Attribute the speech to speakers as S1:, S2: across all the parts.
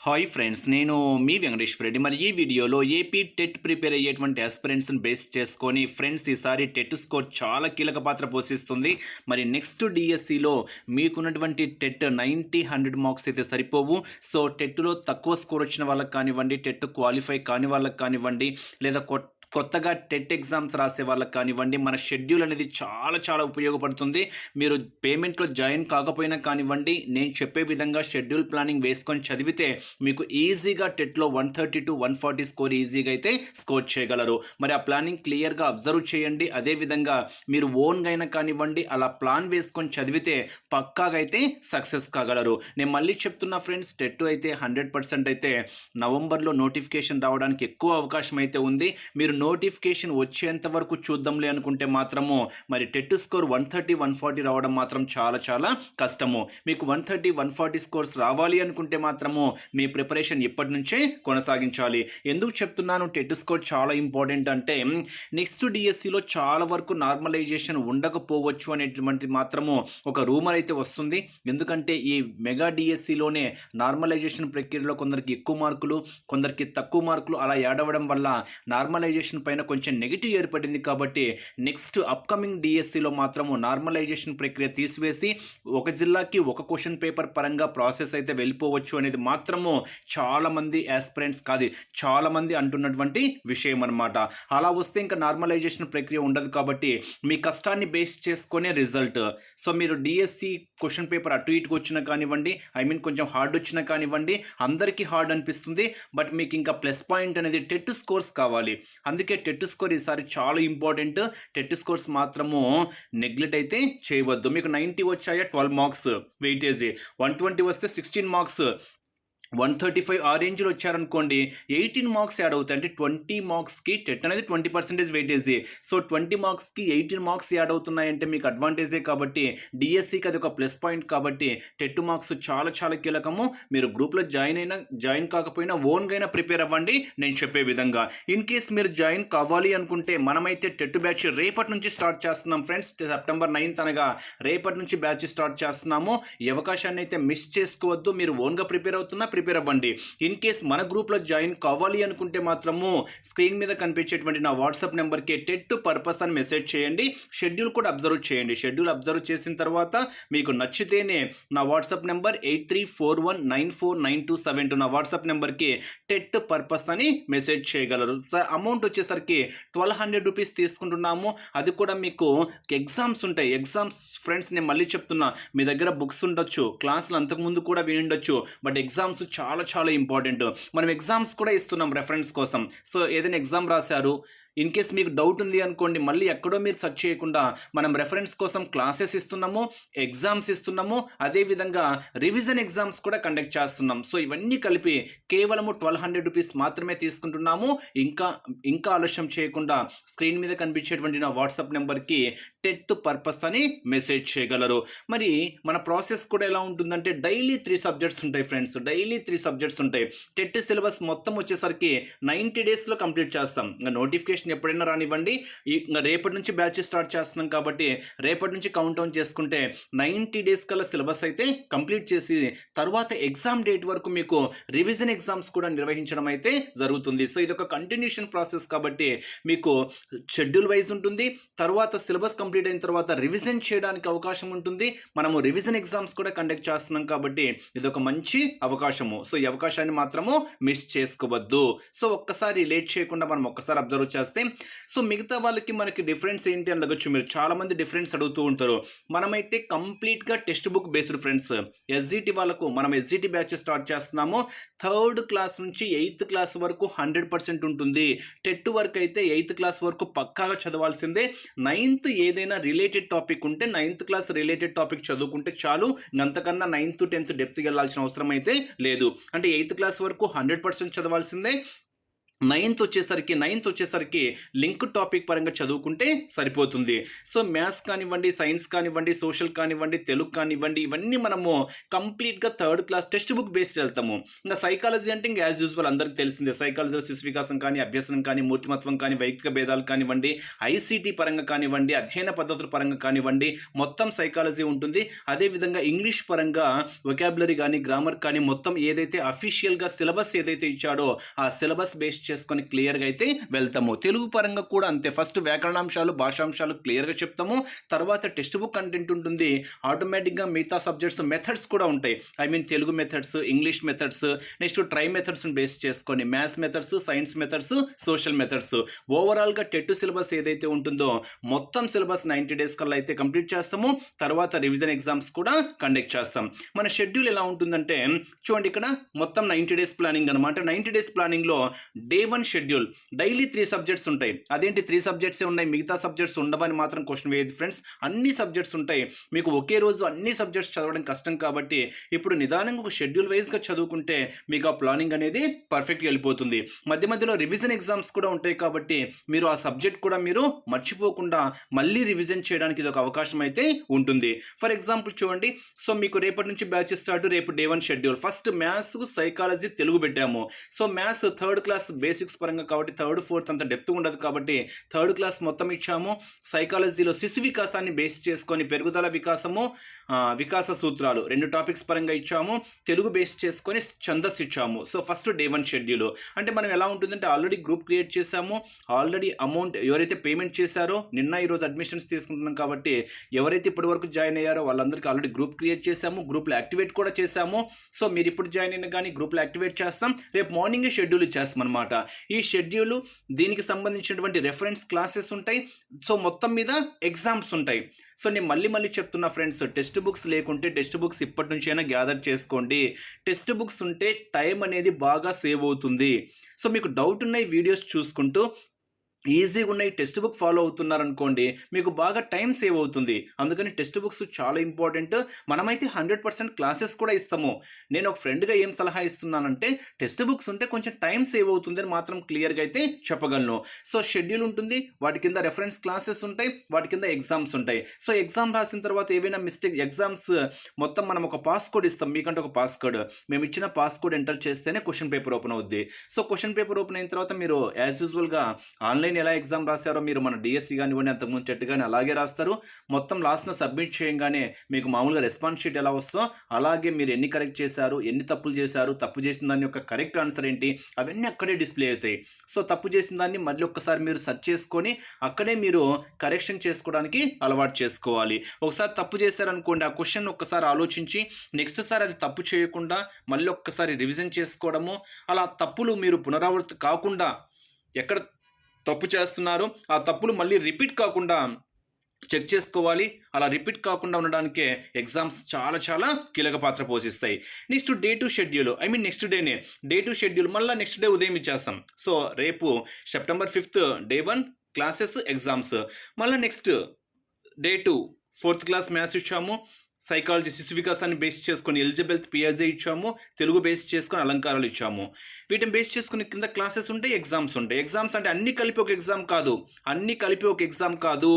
S1: Hi friends నేను మీ వెంకటేశ్వర రెడ్డి మరి ఈ వీడియోలో ఏపీ టెట్ ప్రిపేర్ అయ్యేటువంటి ఆస్పిరెంట్స్ని బేస్ చేసుకొని ఫ్రెండ్స్ ఈసారి టెట్ స్కోర్ చాలా కీలక పాత్ర పోషిస్తుంది. మరి నెక్స్ట్ డిఎస్సిలో మీకున్నటువంటి టెట్ నైంటీ హండ్రెడ్ మార్క్స్ అయితే సరిపోవు. సో టెట్లో తక్కువ స్కోర్ వచ్చిన వాళ్ళకి కానివ్వండి టెట్ క్వాలిఫై కాని వాళ్ళకి కానివ్వండి లేదా కొట్ కొత్తగా టెట్ ఎగ్జామ్స్ రాసే వాళ్ళకి కానివ్వండి మన షెడ్యూల్ అనేది చాలా చాలా ఉపయోగపడుతుంది. మీరు పేమెంట్లో జాయిన్ కాకపోయినా కానివ్వండి నేను చెప్పే విధంగా షెడ్యూల్ ప్లానింగ్ వేసుకొని చదివితే మీకు ఈజీగా టెట్లో one thirty two one forty score ఈజీగా అయితే స్కోర్ చేయగలరు. మరి ఆ ప్లానింగ్ క్లియర్గా అబ్జర్వ్ చేయండి. అదేవిధంగా మీరు ఓన్గా అయినా కానివ్వండి అలా ప్లాన్ వేసుకొని చదివితే పక్కాగా అయితే సక్సెస్ కాగలరు. నేను మళ్ళీ చెప్తున్నా ఫ్రెండ్స్ టెట్ అయితే హండ్రెడ్ పర్సెంట్ అయితే నవంబర్లో నోటిఫికేషన్ రావడానికి ఎక్కువ అవకాశం అయితే ఉంది. మీరు నోటిఫికేషన్ వచ్చేంత వరకు చూద్దాంలే అనుకుంటే మాత్రము మరి TET score one thirty one forty రావడం మాత్రం చాలా చాలా కష్టము. మీకు one thirty one forty scores రావాలి అనుకుంటే మాత్రము మీ ప్రిపరేషన్ ఇప్పటి నుంచే కొనసాగించాలి. ఎందుకు చెప్తున్నాను? టెట్ స్కోర్ చాలా ఇంపార్టెంట్ అంటే నెక్స్ట్ డిఎస్సిలో చాలా వరకు నార్మలైజేషన్ ఉండకపోవచ్చు అనేటువంటి మాత్రము ఒక రూమర్ అయితే వస్తుంది. ఎందుకంటే ఈ మెగా డిఎస్సిలోనే నార్మలైజేషన్ ప్రక్రియలో కొందరికి ఎక్కువ మార్కులు కొందరికి తక్కువ మార్కులు అలా ఏడవడం వల్ల నార్మలైజేషన్ పైన కొంచెం నెగిటివ్ ఏర్పడింది కాబట్టి నెక్స్ట్ అప్కమింగ్ డిఎస్సిలో మాత్రము నార్మలైజేషన్ ప్రక్రియ తీసివేసి ఒక జిల్లాకి ఒక క్వశ్చన్ పేపర్ పరంగా ప్రాసెస్ అయితే వెళ్ళిపోవచ్చు అనేది మాత్రము చాలామంది యాస్పిరెంట్స్ కాదు చాలామంది అంటున్నటువంటి విషయం అనమాట అలా వస్తే ఇంకా నార్మలైజేషన్ ప్రక్రియ ఉండదు కాబట్టి మీ కష్టాన్ని బేస్ చేసుకునే రిజల్ట్. సో మీరు డిఎస్సి క్వశ్చన్ పేపర్ అటు ఇటుకు వచ్చినా కానివ్వండి ఐ మీన్ కొంచెం హార్డ్ వచ్చినా కానివ్వండి అందరికీ హార్డ్ అనిపిస్తుంది బట్ మీకు ఇంకా ప్లస్ పాయింట్ అనేది టెట్ స్కోర్స్ కావాలి. అందుకే టెట్ స్కోర్ ఈసారి చాలా ఇంపార్టెంట్. టెట్ స్కోర్స్ మాత్రము నెగ్లెక్ట్ అయితే చేయవద్దు. మీకు నైంటీ వచ్చాయా? Twelve marks weightage. One twenty వస్తే sixteen marks. One thirty five ఆ రేంజ్లో వచ్చారనుకోండి ఎయిటీన్ మార్క్స్ యాడ్ అవుతాయి అంటే ట్వంటీ మార్క్స్కి టెట్ అనేది twenty percentage weightage. So twenty మార్క్స్కి ఎయిటీన్ మార్క్స్ యాడ్ అవుతున్నాయంటే మీకు అడ్వాంటేజే కాబట్టి డిఎస్సికి అది ఒక ప్లస్ పాయింట్ కాబట్టి టెట్ మార్క్స్ చాలా చాలా కీలకము. మీరు గ్రూప్లో జాయిన్ అయినా జాయిన్ కాకపోయినా ఓన్గా అయినా ప్రిపేర్ అవ్వండి. నేను చెప్పే విధంగా ఇన్ కేస్ మీరు జాయిన్ కావాలి అనుకుంటే మనమైతే టెట్ బ్యాచ్ రేపటి నుంచి స్టార్ట్ చేస్తున్నాం ఫ్రెండ్స్. సెప్టెంబర్ నైన్త్ అనగా రేపటి నుంచి బ్యాచ్ స్టార్ట్ చేస్తున్నాము. ఈ అవకాశాన్ని అయితే మిస్ చేసుకోవద్దు. మీరు ఓన్గా ప్రిపేర్ అవుతున్నా ప్రిపేర్ అవ్వండి. ఇన్ కేస్ మన గ్రూప్లో జాయిన్ కావాలి అనుకుంటే మాత్రము స్క్రీన్ మీద కనిపించేటువంటి నా వాట్సాప్ నెంబర్కి టెట్ పర్పస్ అని మెసేజ్ చేయండి. షెడ్యూల్ కూడా అబ్జర్వ్ చేయండి. షెడ్యూల్ అబ్జర్వ్ చేసిన తర్వాత మీకు నచ్చితేనే నా WhatsApp number eight three four one nine four nine two seven two నా వాట్సాప్ నెంబర్కి టెట్ పర్పస్ అని మెసేజ్ చేయగలరు. అమౌంట్ వచ్చేసరికి ట్వెల్వ్ హండ్రెడ్ రూపీస్ తీసుకుంటున్నాము. అది కూడా మీకు ఎగ్జామ్స్ ఉంటాయి. ఎగ్జామ్స్ ఫ్రెండ్స్ నేను మళ్ళీ చెప్తున్నా. మీ దగ్గర బుక్స్ ఉండొచ్చు. క్లాసులు అంతకుముందు కూడా విని ఉండొచ్చు బట్ ఎగ్జామ్స్ చాలా చాలా ఇంపార్టెంట్ మనం ఎగ్జామ్స్ కూడా ఇస్తున్నాం రెఫరెన్స్ కోసం. సో ఏదైనా ఎగ్జామ్ రాశారు ఇన్ కేస్ మీకు డౌట్ ఉంది అనుకోండి మళ్ళీ ఎక్కడో మీరు సెర్చ్ చేయకుండా మనం రెఫరెన్స్ కోసం క్లాసెస్ ఇస్తున్నాము ఎగ్జామ్స్ ఇస్తున్నాము అదేవిధంగా రివిజన్ ఎగ్జామ్స్ కూడా కండక్ట్ చేస్తున్నాం. సో ఇవన్నీ కలిపి కేవలము ట్వెల్వ్ హండ్రెడ్ రూపీస్ మాత్రమే తీసుకుంటున్నాము. ఇంకా ఇంకా ఆలస్యం చేయకుండా స్క్రీన్ మీద కనిపించేటువంటి నా వాట్సాప్ నెంబర్కి టెట్ పర్పస్ అని మెసేజ్ చేయగలరు. మరి మన ప్రాసెస్ కూడా ఎలా ఉంటుందంటే డైలీ త్రీ సబ్జెక్ట్స్ ఉంటాయి ఫ్రెండ్స్ డైలీ త్రీ సబ్జెక్ట్స్ ఉంటాయి. టెట్ సిలబస్ మొత్తం వచ్చేసరికి నైంటీ డేస్లో కంప్లీట్ చేస్తాం. ఇంకా నోటిఫికేషన్ ఎప్పుడైనా రానివ్వండి. ఇంకా రేపటి నుంచి బ్యాచ్ స్టార్ట్ చేస్తున్నాం కాబట్టి రేపటి నుంచి కౌంట్ డౌన్ చేసుకుంటే నైంటీ డేస్ కల్లా సిలబస్ అయితే కంప్లీట్ చేసి తర్వాత ఎగ్జామ్ డేట్ వరకు మీకు రివిజన్ ఎగ్జామ్స్ కూడా నిర్వహించడం అయితే జరుగుతుంది. సో ఇది ఒక కంటిన్యూషన్ ప్రాసెస్ కాబట్టి మీకు షెడ్యూల్ వైజ్ ఉంటుంది. తర్వాత సిలబస్ కంప్లీట్ అయిన తర్వాత రివిజన్ చేయడానికి అవకాశం ఉంటుంది. మనము రివిజన్ ఎగ్జామ్స్ కూడా కండక్ట్ చేస్తున్నాం కాబట్టి ఇది ఒక మంచి అవకాశము. సో ఈ అవకాశాన్ని మాత్రము మిస్ చేసుకోవద్దు. సో ఒక్కసారి లేట్ చేయకుండా మనం ఒక్కసారి అబ్జర్వ్ చేస్తాం. సో మిగతా వాళ్ళకి మనకి డిఫరెన్స్ ఏంటి అని అడగచ్చు మీరు చాలామంది డిఫరెన్స్ అడుగుతూ ఉంటారు. మనమైతే కంప్లీట్గా text book based friends SGT వాళ్ళకు మనం ఎస్జిటి బ్యాచ్ స్టార్ట్ చేస్తున్నాము. థర్డ్ క్లాస్ నుంచి ఎయిత్ క్లాస్ వరకు హండ్రెడ్ పర్సెంట్ ఉంటుంది. టెట్ వరకు అయితే ఎయిత్ క్లాస్ వరకు పక్కాగా చదవాల్సిందే. నైన్త్ ఏదైనా రిలేటెడ్ టాపిక్ ఉంటే నైన్త్ క్లాస్ రిలేటెడ్ టాపిక్ చదువుకుంటే చాలు. అంతకన్నా నైన్త్ టెన్త్ డెప్త్కి వెళ్ళాల్సిన అవసరం అయితే లేదు. అంటే ఎయిత్ క్లాస్ వరకు హండ్రెడ్ పర్సెంట్ చదవాల్సిందే. నైన్త్ వచ్చేసరికి నైన్త్ వచ్చేసరికి లింక్ టాపిక్ పరంగా చదువుకుంటే సరిపోతుంది. సో మ్యాథ్స్ కానివ్వండి సైన్స్ కానివ్వండి సోషల్ కానివ్వండి తెలుగు కానివ్వండి ఇవన్నీ మనము కంప్లీట్గా third class text book based వెళ్తాము. ఇంకా సైకాలజీ అంటే ఇంకా యాజ్ యూజువల్ అందరికీ తెలిసిందే. సైకాలజీలో శిశు వికాసం కానీ అభ్యసనం కానీ మూర్తిమత్వం కానీ వైయక్తిక భేదాలు కానివ్వండి ఐసీటీ పరంగా కానివ్వండి అధ్యయన పద్ధతుల పరంగా కానివ్వండి మొత్తం సైకాలజీ ఉంటుంది. అదేవిధంగా ఇంగ్లీష్ పరంగా వొకాబులరీ కానీ గ్రామర్ కానీ మొత్తం ఏదైతే అఫీషియల్గా సిలబస్ ఏదైతే ఇచ్చాడో ఆ సిలబస్ బేస్డ్ చేసుకొని క్లియర్గా అయితే వెళ్తాము. తెలుగు పరంగా కూడా అంతే. ఫస్ట్ వ్యాకరణాంశాలు భాషాంశాలు క్లియర్గా చెప్తాము. తర్వాత టెక్స్ట్ బుక్ కంటెంట్ ఉంటుంది. ఆటోమేటిక్గా మిగతా సబ్జెక్ట్స్ మెథడ్స్ కూడా ఉంటాయి. I mean Telugu methods English methods next try మెథడ్స్ని బేస్ చేసుకొని maths methods science methods social methods. ఓవరాల్గా టెట్ సిలబస్ ఏదైతే ఉంటుందో మొత్తం సిలబస్ నైంటీ డేస్ కల్లా అయితే కంప్లీట్ చేస్తాము. తర్వాత రివిజన్ ఎగ్జామ్స్ కూడా కండక్ట్ చేస్తాం. మన షెడ్యూల్ ఎలా ఉంటుందంటే చూడండి ఇక్కడ మొత్తం నైంటీ డేస్ ప్లానింగ్ అనమాట నైంటీ డేస్ ప్లానింగ్లో day one schedule daily three subjects ఉంటాయి. అదేంటి త్రీ సబ్జెక్ట్సే ఉన్నాయి? మిగతా సబ్జెక్ట్స్ ఉండవని మాత్రం క్వశ్చన్ వేయదు ఫ్రెండ్స్ అన్ని సబ్జెక్ట్స్ ఉంటాయి. మీకు ఒకే రోజు అన్ని సబ్జెక్ట్స్ చదవడం కష్టం కాబట్టి ఇప్పుడు నిదానంగా ఒక షెడ్యూల్ వైజ్గా చదువుకుంటే మీకు ఆ ప్లానింగ్ అనేది పర్ఫెక్ట్గా వెళ్ళిపోతుంది. మధ్య మధ్యలో రివిజన్ ఎగ్జామ్స్ కూడా ఉంటాయి కాబట్టి మీరు ఆ సబ్జెక్ట్ కూడా మీరు మర్చిపోకుండా మళ్ళీ రివిజన్ చేయడానికి ఇది ఒక అవకాశం అయితే ఉంటుంది. ఫర్ ఎగ్జాంపుల్ చూడండి. సో మీకు రేపటి నుంచి బ్యాచ్ స్టార్ట్ రేపు day one schedule first maths psychology Telugu పెట్టాము. So maths third class basics పరంగా కాబట్టి థర్డ్ ఫోర్త్ అంత డెప్త్ ఉండదు కాబట్టి థర్డ్ క్లాస్ మొత్తం ఇచ్చాము. సైకాలజీలో శిశు వికాసాన్ని బేస్ చేసుకొని పెరుగుదల వికాసము వికాస సూత్రాలు రెండు టాపిక్స్ పరంగా ఇచ్చాము. తెలుగు బేస్ చేసుకొని ఛందస్ ఇచ్చాము. So first day one schedule. అంటే మనం ఎలా ఉంటుందంటే ఆల్రెడీ గ్రూప్ క్రియేట్ చేసాము ఆల్రెడీ అమౌంట్ ఎవరైతే పేమెంట్ చేశారో నిన్న ఈరోజు అడ్మిషన్స్ తీసుకుంటున్నాం కాబట్టి ఎవరైతే ఇప్పటి వరకు జాయిన్ అయ్యారో వాళ్ళందరికీ ఆల్రెడీ గ్రూప్ క్రియేట్ చేసాము గ్రూప్లో యాక్టివేట్ కూడా చేసాము సో మీరు ఇప్పుడు జాయిన్ అయినా కానీ గ్రూప్లో యాక్టివేట్ చేస్తాం. రేపు మార్నింగే షెడ్యూల్ ఇచ్చేస్తాం అనమాట ఈ షెడ్యూలు దీనికి సంబంధించినటువంటి రెఫరెన్స్ క్లాసెస్ ఉంటాయి. సో మొత్తం మీద ఎగ్జామ్స్ ఉంటాయి. సో నేను మళ్ళీ మళ్ళీ చెప్తున్నా ఫ్రెండ్స్ టెక్స్ట్ బుక్స్ లేకుంటే టెక్స్ట్ బుక్స్ ఇప్పటి నుంచి అయినా గ్యాదర్ చేసుకోండి. టెక్స్ట్ బుక్స్ ఉంటే టైం అనేది బాగా సేవ్ అవుతుంది. సో మీకు డౌట్ ఉన్నాయి వీడియోస్ చూసుకుంటూ ఈజీగా ఉన్నాయి టెక్స్ట్ బుక్ ఫాలో అవుతున్నారనుకోండి మీకు బాగా టైం సేవ్ అవుతుంది. అందుకని టెక్స్ట్ బుక్స్ చాలా ఇంపార్టెంట్. మనమైతే హండ్రెడ్ పర్సెంట్ క్లాసెస్ కూడా ఇస్తాము. నేను ఒక ఫ్రెండ్గా ఏం సలహా ఇస్తున్నానంటే టెక్స్ట్ బుక్స్ ఉంటే కొంచెం టైం సేవ్ అవుతుంది అని మాత్రం క్లియర్గా అయితే చెప్పగలను. సో షెడ్యూల్ ఉంటుంది వాటి కింద రెఫరెన్స్ క్లాసెస్ ఉంటాయి వాటి కింద ఎగ్జామ్స్ ఉంటాయి. సో ఎగ్జామ్ రాసిన తర్వాత ఏవైనా మిస్టేక్ ఎగ్జామ్స్ మొత్తం మనం ఒక పాస్ కోడ్ ఇస్తాం మీకంటే ఒక పాస్ కోడ్ మేము ఇచ్చిన పాస్ కోడ్ ఎంటర్ చేస్తేనే క్వశ్చన్ పేపర్ ఓపెన్ అవుద్ది. సో క్వశ్చన్ పేపర్ ఓపెన్ అయిన తర్వాత మీరు యాజ్ యూజువల్గా ఆన్లైన్ ఎలా ఎగ్జామ్ రాశారో మీరు మన డిఎస్సి కానివ్వండి అంతకుముందు చెట్టు కానీ అలాగే రాస్తారు. మొత్తం లాస్ట్ను సబ్మిట్ చేయగానే మీకు మామూలుగా రెస్పాన్స్ షీట్ ఎలా వస్తుందో అలాగే మీరు ఎన్ని కరెక్ట్ చేశారు ఎన్ని తప్పులు చేశారు తప్పు చేసిన దాని యొక్క కరెక్ట్ ఆన్సర్ ఏంటి అవన్నీ అక్కడే డిస్ప్లే అవుతాయి. సో తప్పు చేసిన దాన్ని మళ్ళీ ఒక్కసారి మీరు సెర్చ్ చేసుకొని అక్కడే మీరు కరెక్షన్ చేసుకోవడానికి అలవాటు చేసుకోవాలి. ఒకసారి తప్పు చేశారనుకోండి ఆ క్వశ్చన్ ఒక్కసారి ఆలోచించి నెక్స్ట్ సారి అది తప్పు చేయకుండా మళ్ళీ ఒక్కసారి రివిజన్ చేసుకోవడము అలా తప్పులు మీరు పునరావృతి కాకుండా ఎక్కడ తప్పు చేస్తున్నారు. ఆ తప్పులు మళ్ళీ రిపీట్ కాకుండా చెక్ చేసుకోవాలి. అలా రిపీట్ కాకుండా ఉండడానికే ఎగ్జామ్స్ చాలా చాలా కీలక పాత్ర పోషిస్తాయి. Next day two schedule. I mean next డేనే. Day two schedule. మళ్ళీ నెక్స్ట్ డే ఉదయం ఇచ్చేస్తాం. సో రేపు September fifth day one classes exams. మళ్ళీ next day two fourth class maths ఇచ్చాము. సైకాలజీ శిశు వికాసాన్ని బేస్ చేసుకొని ఎలిజబెత్ పియాజే ఇచ్చాము తెలుగు బేస్ చేసుకొని అలంకారాలు ఇచ్చాము. వీటిని బేస్ చేసుకుని కింద క్లాసెస్ ఉంటాయి ఎగ్జామ్స్ ఉంటాయి. ఎగ్జామ్స్ అంటే అన్ని కలిపి ఒక ఎగ్జామ్ కాదు. అన్ని కలిపి ఒక ఎగ్జామ్ కాదు.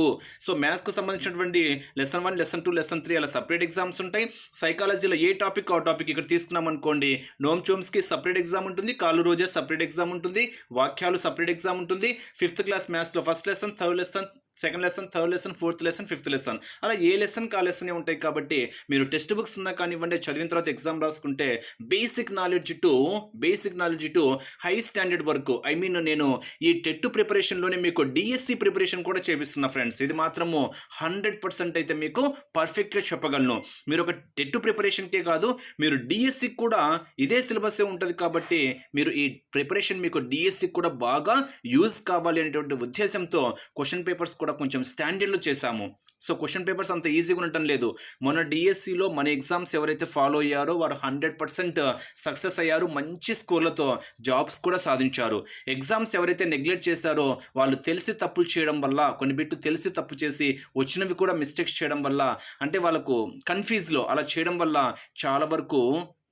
S1: సో మ్యాథ్స్కి సంబంధించినటువంటి lesson one lesson two lesson three అలా సపరేట్ ఎగ్జామ్స్ ఉంటాయి. సైకాలజీలో ఏ టాపిక్ ఆ టాపిక్ ఇక్కడ తీసుకున్నాం అనుకోండి నోమ్ చోమ్స్కి సపరేట్ ఎగ్జామ్ ఉంటుంది కాలు రోజర్ సపరేట్ ఎగ్జామ్ ఉంటుంది వాక్యాలు సపరేట్ ఎగ్జామ్ ఉంటుంది. ఫిఫ్త్ క్లాస్ మ్యాథ్స్లో first lesson third lesson second lesson third lesson fourth lesson fifth lesson అలా ఏ లెసన్ కా లెసనే ఉంటాయి కాబట్టి మీరు టెక్స్ట్ బుక్స్ ఉన్నా కానివ్వండి చదివిన తర్వాత ఎగ్జామ్ రాసుకుంటే basic knowledge to basic knowledge to high standard వరకు ఐ మీన్ నేను ఈ టెట్ ప్రిపరేషన్లోనే మీకు డిఎస్సి ప్రిపరేషన్ కూడా చేపిస్తున్నా ఫ్రెండ్స్ ఇది మాత్రము హండ్రెడ్ పర్సెంట్ అయితే మీకు పర్ఫెక్ట్గా చెప్పగలను. మీరు ఒక టెట్ ప్రిపరేషన్కే కాదు మీరు డిఎస్సికి కూడా ఇదే సిలబస్సే ఉంటుంది కాబట్టి మీరు ఈ ప్రిపరేషన్ మీకు డిఎస్సికి కూడా బాగా యూజ్ కావాలి అనేటువంటి ఉద్దేశంతో క్వశ్చన్ పేపర్స్ కూడా కొంచెం స్టాండర్డ్లో చేశాము. సో క్వశ్చన్ పేపర్స్ అంత ఈజీగా ఉండటం లేదు. మొన్న డిఎస్సిలో మన ఎగ్జామ్స్ ఎవరైతే ఫాలో అయ్యారో వారు హండ్రెడ్ పర్సెంట్ సక్సెస్ అయ్యారు. మంచి స్కోర్లతో జాబ్స్ కూడా సాధించారు. ఎగ్జామ్స్ ఎవరైతే నెగ్లెక్ట్ చేశారో వాళ్ళు తెలిసి తప్పులు చేయడం వల్ల కొన్ని బిట్టు తెలిసి తప్పు చేసి వచ్చినవి కూడా మిస్టేక్స్ చేయడం వల్ల అంటే వాళ్ళకు కన్ఫ్యూజ్లో అలా చేయడం వల్ల చాలా వరకు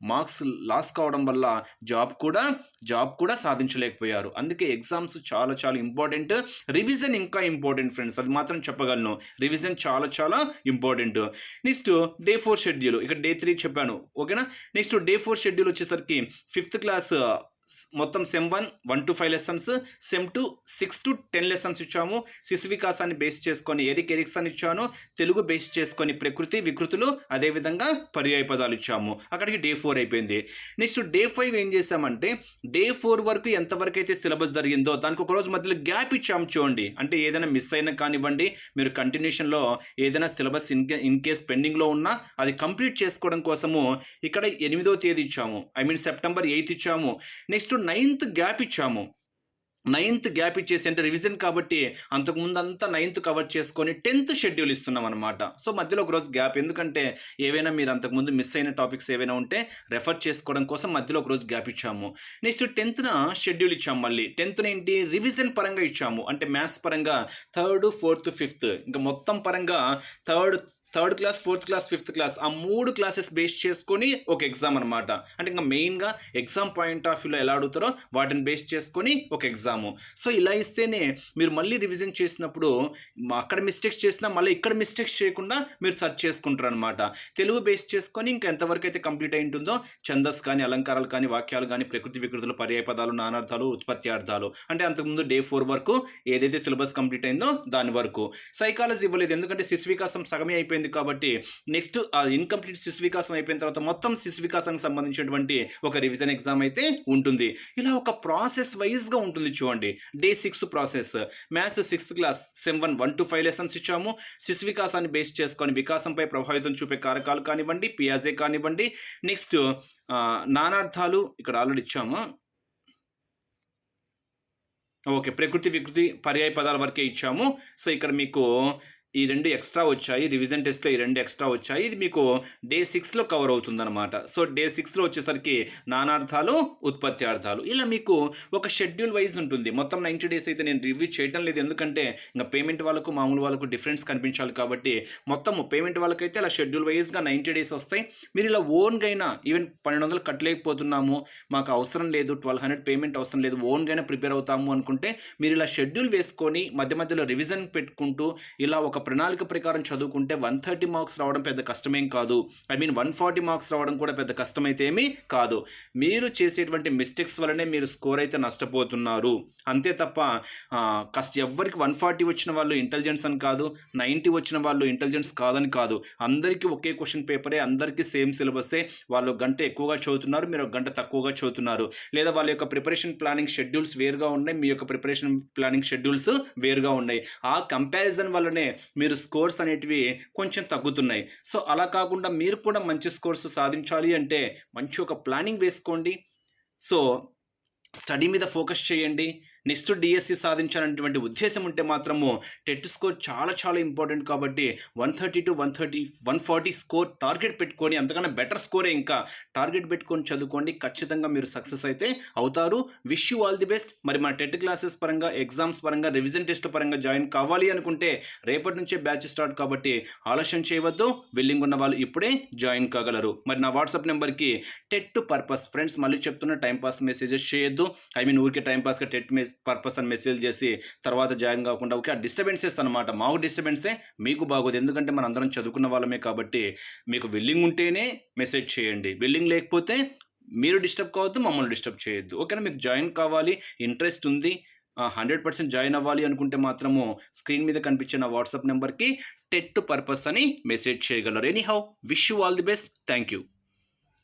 S1: మార్క్స్ లాస్ కావడం వల్ల జాబ్ కూడా జాబ్ కూడా సాధించలేకపోయారు. అందుకే ఎగ్జామ్స్ చాలా చాలా ఇంపార్టెంట్. రివిజన్ ఇంకా ఇంపార్టెంట్ ఫ్రెండ్స్ అది మాత్రం చెప్పగలను. రివిజన్ చాలా చాలా important. Next day four schedule. ఇక డే త్రీ చెప్పాను. ఓకేనా? నెక్స్ట్ డే ఫోర్ షెడ్యూల్ వచ్చేసరికి ఫిఫ్త్ క్లాస్ మొత్తం sem one one to five lessons sem two six to ten lessons ఇచ్చాము. శిశు వికాసాన్ని బేస్ చేసుకొని ఎరిక్ ఎరిక్సన్ ఇచ్చాను. తెలుగు బేస్ చేసుకొని ప్రకృతి వికృతులు అదేవిధంగా పర్యాయ పదాలు ఇచ్చాము. అక్కడికి డే ఫోర్ అయిపోయింది. నెక్స్ట్ డే ఫైవ్ ఏం చేసామంటే డే ఫోర్ వరకు ఎంతవరకు అయితే సిలబస్ జరిగిందో దానికి ఒక రోజు మధ్యలో గ్యాప్ ఇచ్చాము చూడండి. అంటే ఏదైనా మిస్ అయినా కానివ్వండి మీరు కంటిన్యూషన్లో ఏదైనా సిలబస్ ఇన్ ఇన్ కేస్ పెండింగ్లో ఉన్నా అది కంప్లీట్ చేసుకోవడం కోసము ఇక్కడ ఎనిమిదో తేదీ ఇచ్చాము. ఐ మీన్ సెప్టెంబర్ ఎయిత్ ఇచ్చాము. నెక్స్ట్ నెక్స్ట్ నైన్త్ గ్యాప్ ఇచ్చాము. నైన్త్ గ్యాప్ ఇచ్చేసి అంటే రివిజన్ కాబట్టి అంతకుముందు అంతా నైన్త్ కవర్ చేసుకొని టెన్త్ షెడ్యూల్ ఇస్తున్నాం అనమాట సో మధ్యలో ఒక రోజు గ్యాప్. ఎందుకంటే ఏవైనా మీరు అంతకుముందు మిస్ అయిన టాపిక్స్ ఏవైనా ఉంటే రెఫర్ చేసుకోవడం కోసం మధ్యలో ఒక రోజు గ్యాప్ ఇచ్చాము. నెక్స్ట్ టెన్త్న షెడ్యూల్ ఇచ్చాము మళ్ళీ. టెన్త్న ఏంటి? రివిజన్ పరంగా ఇచ్చాము. అంటే మ్యాథ్స్ పరంగా థర్డ్ ఫోర్త్ ఫిఫ్త్ ఇంకా మొత్తం పరంగా third third class fourth class fifth class ఆ మూడు క్లాసెస్ బేస్ చేసుకొని ఒక ఎగ్జామ్ అనమాట అంటే ఇంకా మెయిన్గా ఎగ్జామ్ పాయింట్ ఆఫ్ వ్యూలో ఎలా అడుగుతారో వాటిని బేస్ చేసుకొని ఒక ఎగ్జాము. సో ఇలా ఇస్తేనే మీరు మళ్ళీ రివిజన్ చేసినప్పుడు అక్కడ మిస్టేక్స్ చేసినా మళ్ళీ ఇక్కడ మిస్టేక్స్ చేయకుండా మీరు సెర్చ్ చేసుకుంటారు అనమాట తెలుగు బేస్ చేసుకొని ఇంకా ఎంతవరకు అయితే కంప్లీట్ అయి ఉంటుందో ఛందస్ కానీ అలంకారాలు కానీ వాక్యాలు కానీ ప్రకృతి వికృతులు పర్యాయ పదాలు నానార్థాలు ఉత్పత్తి అర్థాలు. అంటే అంతకుముందు డే ఫోర్ వరకు ఏదైతే సిలబస్ కంప్లీట్ అయిందో దాని వరకు. సైకాలజీ ఇవ్వలేదు. ఎందుకంటే శిశు వికాసం సగమే అయిపోయింది. కాబట్టి నెక్స్ట్ ఆ ఇన్కంప్లీట్ శిశు వికాసం అయిపోయిన తర్వాత మొత్తం శిశు వికాసానికి సంబంధించినటువంటి ఒక రివిజన్ ఎగ్జామ్ అయితే ఉంటుంది. ఇలా ఒక ప్రాసెస్ వైజ్గా ఉంటుంది చూడండి. Day six process maths sixth class sem one one to five lessons ఇచ్చాము. శిశు వికాసాన్ని బేస్ చేసుకొని వికాసంపై ప్రభావితం చూపే కారకాలు కానివ్వండి పియాజే కానివ్వండి. నెక్స్ట్ నానార్థాలు ఇక్కడ ఆల్రెడీ ఇచ్చాము. ఓకే ప్రకృతి వికృతి పర్యాయ పదాల వరకే ఇచ్చాము. సో ఇక్కడ మీకు ఈ రెండు ఎక్స్ట్రా వచ్చాయి. రివిజన్ టెస్ట్లో ఈ రెండు ఎక్స్ట్రా వచ్చాయి. ఇది మీకు డే సిక్స్లో కవర్ అవుతుందన్నమాట. సో డే సిక్స్లో వచ్చేసరికి నానార్థాలు ఉత్పత్తి అర్థాలు ఇలా మీకు ఒక షెడ్యూల్ వైజ్ ఉంటుంది. మొత్తం నైంటీ డేస్ అయితే నేను రివ్యూ చేయడం లేదు. ఎందుకంటే ఇంకా పేమెంట్ వాళ్ళకు మామూలు వాళ్ళకు డిఫరెన్స్ కనిపించాలి కాబట్టి మొత్తం పేమెంట్ వాళ్ళకైతే అలా షెడ్యూల్ వైజ్గా నైంటీ డేస్ వస్తాయి. మీరు ఇలా ఓన్గా అయినా ఈవెన్ పన్నెండు వందలు కట్టలేకపోతున్నాము మాకు అవసరం లేదు ట్వెల్వ్ హండ్రెడ్ పేమెంట్ అవసరం లేదు ఓన్గా అయినా ప్రిపేర్ అవుతాము అనుకుంటే మీరు ఇలా షెడ్యూల్ వేసుకొని మధ్య మధ్యలో రివిజన్ పెట్టుకుంటూ ఇలా ఒక ప్రణాళిక ప్రకారం చదువుకుంటే వన్ థర్టీ మార్క్స్ రావడం పెద్ద కష్టమేం కాదు. I mean one forty marks రావడం కూడా పెద్ద కష్టమైతే ఏమీ కాదు. మీరు చేసేటువంటి మిస్టేక్స్ వల్లనే మీరు స్కోర్ అయితే నష్టపోతున్నారు. అంతే తప్ప కష్ట ఎవ్వరికి వన్ ఫార్టీ వచ్చిన వాళ్ళు ఇంటెలిజెన్స్ అని కాదు నైంటీ వచ్చిన వాళ్ళు ఇంటెలిజెన్స్ కాదని కాదు. అందరికీ ఒకే క్వశ్చన్ పేపరే అందరికీ సేమ్ సిలబస్సే వాళ్ళు గంట ఎక్కువగా చదువుతున్నారు మీరు ఒక గంట తక్కువగా చదువుతున్నారు. లేదా వాళ్ళ యొక్క ప్రిపరేషన్ ప్లానింగ్ షెడ్యూల్స్ వేరుగా ఉన్నాయి మీ యొక్క ప్రిపరేషన్ ప్లానింగ్ షెడ్యూల్స్ వేరుగా ఉన్నాయి. ఆ కంపారిజన్ వల్లనే మీరు స్కోర్స్ అనేటివి కొంచెం తగ్గుతున్నాయి. సో అలా కాకుండా మీరు కూడా మంచి స్కోర్స్ సాధించాలి అంటే మంచి ఒక ప్లానింగ్ వేసుకోండి. సో స్టడీ మీద ఫోకస్ చేయండి. నెక్స్ట్ డిఎస్సి సాధించాలనేటువంటి ఉద్దేశం ఉంటే మాత్రము టెట్ స్కోర్ చాలా చాలా ఇంపార్టెంట్ కాబట్టి one thirty to one thirty one forty score target పెట్టుకొని అంతకన్నా బెటర్ స్కోరే ఇంకా టార్గెట్ పెట్టుకొని చదువుకోండి. ఖచ్చితంగా మీరు సక్సెస్ అయితే అవుతారు. Wish you all the best. మరి మన టెట్ క్లాసెస్ పరంగా ఎగ్జామ్స్ పరంగా రివిజన్ టెస్ట్ పరంగా జాయిన్ కావాలి అనుకుంటే రేపటి నుంచే బ్యాచ్ స్టార్ట్ కాబట్టి ఆలస్యం చేయవద్దు. విల్లింగ్ ఉన్న వాళ్ళు ఇప్పుడే జాయిన్ కాగలరు. మరి నా వాట్సాప్ నెంబర్కి టెట్ పర్పస్. ఫ్రెండ్స్ మళ్ళీ చెప్తున్న టైంపాస్ మెసేజెస్ చేయొద్దు. ఐ మీన్ ఊరికే టైంపాస్గా టెట్ మెస్ పర్పస్ అని మెసేజ్ చేసి తర్వాత జాయిన్ కాకుండా ఓకే ఆ డిస్టర్బెన్సెస్ అనమాట మాకు డిస్టర్బెన్సే మీకు బాగోదు. ఎందుకంటే మన అందరం చదువుకున్న వాళ్ళమే కాబట్టి మీకు విల్లింగ్ ఉంటేనే మెసేజ్ చేయండి. విల్లింగ్ లేకపోతే మీరు డిస్టర్బ్ కావద్దు మమ్మల్ని డిస్టర్బ్ చేయొద్దు. ఓకేనా? మీకు జాయిన్ కావాలి ఇంట్రెస్ట్ ఉంది హండ్రెడ్ పర్సెంట్ జాయిన్ అవ్వాలి అనుకుంటే మాత్రము స్క్రీన్ మీద కనిపించిన వాట్సాప్ నెంబర్కి టెట్ పర్పస్ అని మెసేజ్ చేయగలరు. Anyhow wish you all the best thank you